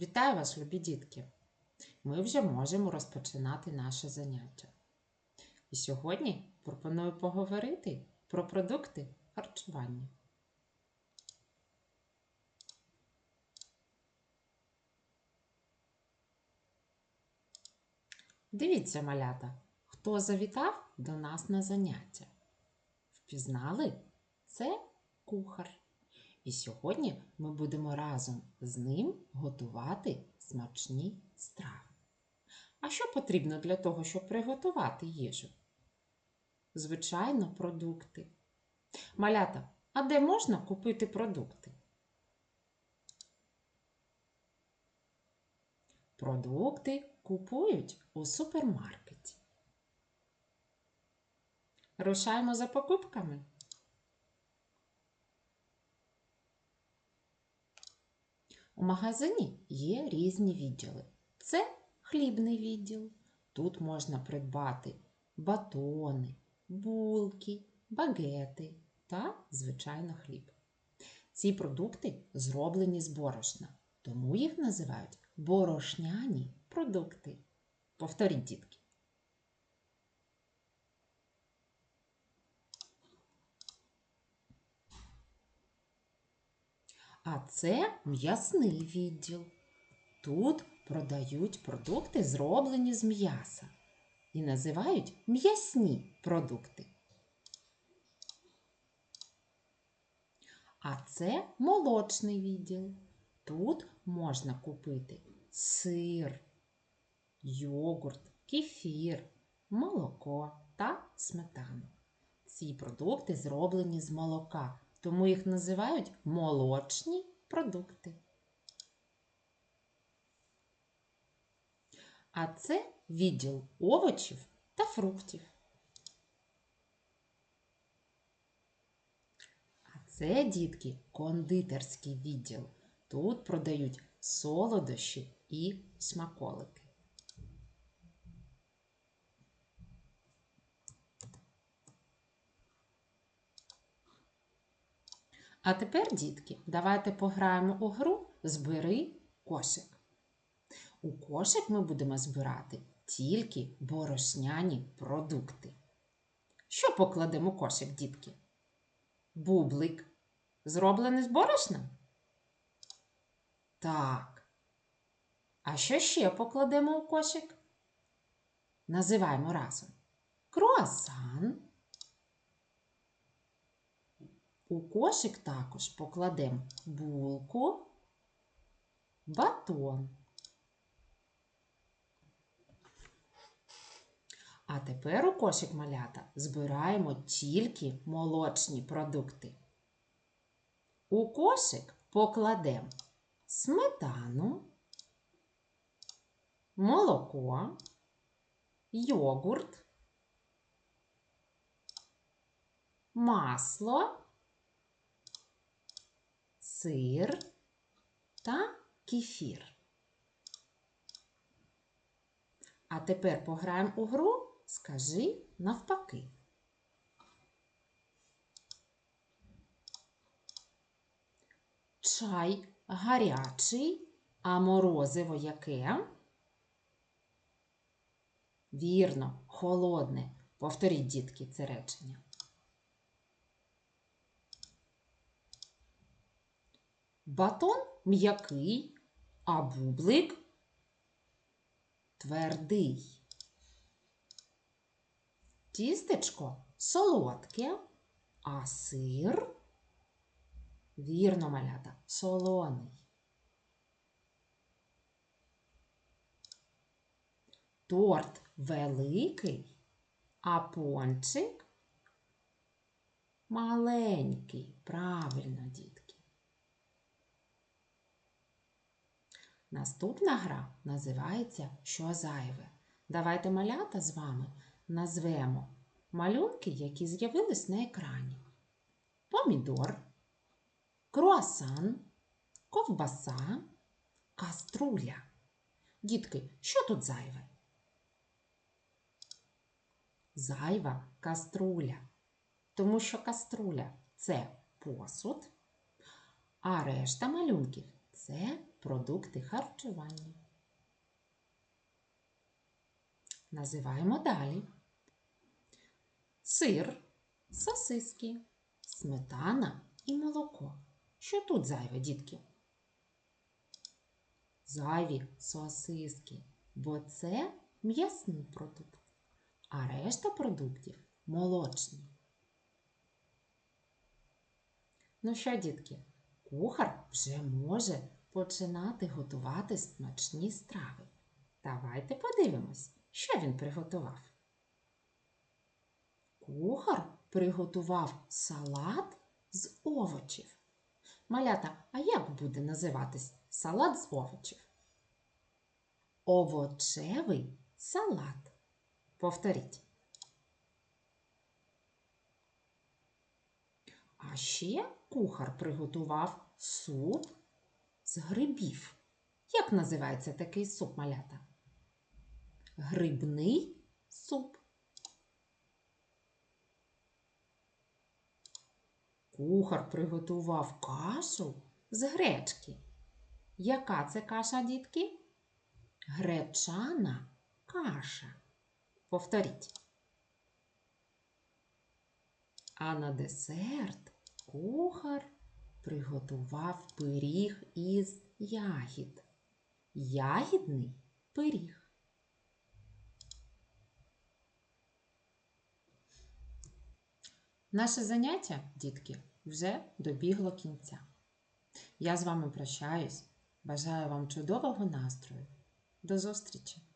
Вітаю вас, любі дітки! Ми вже можемо розпочинати наше заняття. І сьогодні пропоную поговорити про продукти харчування. Дивіться, малята, хто завітав до нас на заняття. Впізнали? Це кухар. І сьогодні ми будемо разом з ним готувати смачні страви. А що потрібно для того, щоб приготувати їжу? Звичайно, продукти. Малята, а де можна купити продукти? Продукти купують у супермаркеті. Рушаємо за покупками. У магазині є різні відділи. Це хлібний відділ. Тут можна придбати батони, булки, багети та, звичайно, хліб. Ці продукти зроблені з борошна, тому їх називають борошняні продукти. Повторіть, дітки. А це м'ясний відділ. Тут продають продукти, зроблені з м'яса, і називають м'ясні продукти. А це молочний відділ. Тут можна купити сир, йогурт, кефір, молоко та сметану. Ці продукти зроблені з молока, тому їх називають молочні продукти. А це відділ овочів та фруктів. А це, дітки, кондитерський відділ. Тут продають солодощі і смаколики. А тепер, дітки, давайте пограємо у гру Збери кошик. У кошик ми будемо збирати тільки борошняні продукти. Що покладемо у кошик, дітки? Бублик. Зроблений з борошна? Так. А що ще покладемо у кошик? Називаємо разом. Круасан. У кошик також покладемо булку, батон. А тепер у кошик малята збираємо тільки молочні продукти. У кошик покладемо сметану, молоко, йогурт, масло, сир та кефір. А тепер пограємо у гру Скажи навпаки. Чай гарячий, а морозиво яке? Вірно, холодне. Повторіть, дітки, це речення. Батон м'який, а бублик твердий. Тістечко солодке, а сир, вірно малята, солоний. Торт великий, а пончик маленький. Правильно, дітки. Наступна гра називається Що зайве? Давайте малята з вами назвемо малюнки, які з'явились на екрані. Помідор, круасан, ковбаса, каструля. Дітки, що тут зайве? Зайва каструля. Тому що каструля це посуд, а решта малюнків це продукти харчування. Називаємо далі. Сир, сосиски, сметана і молоко. Що тут зайве, дітки? Зайві сосиски, бо це м'ясний продукт, а решта продуктів молочні. Ну що, дітки, кухар вже може починати готувати смачні страви. Давайте подивимось, що він приготував. Кухар приготував салат з овочів. Малята, а як буде називатись салат з овочів? Овочевий салат. Повторіть. А ще кухар приготував суп з грибів. Як називається такий суп, малята? Грибний суп. Кухар приготував кашу з гречки. Яка це каша, дітки? Гречана каша. Повторіть. А на десерт кухар приготував пиріг із ягід. Ягідний пиріг. Наше заняття, дітки, вже добігло кінця. Я з вами прощаюсь. Бажаю вам чудового настрою. До зустрічі!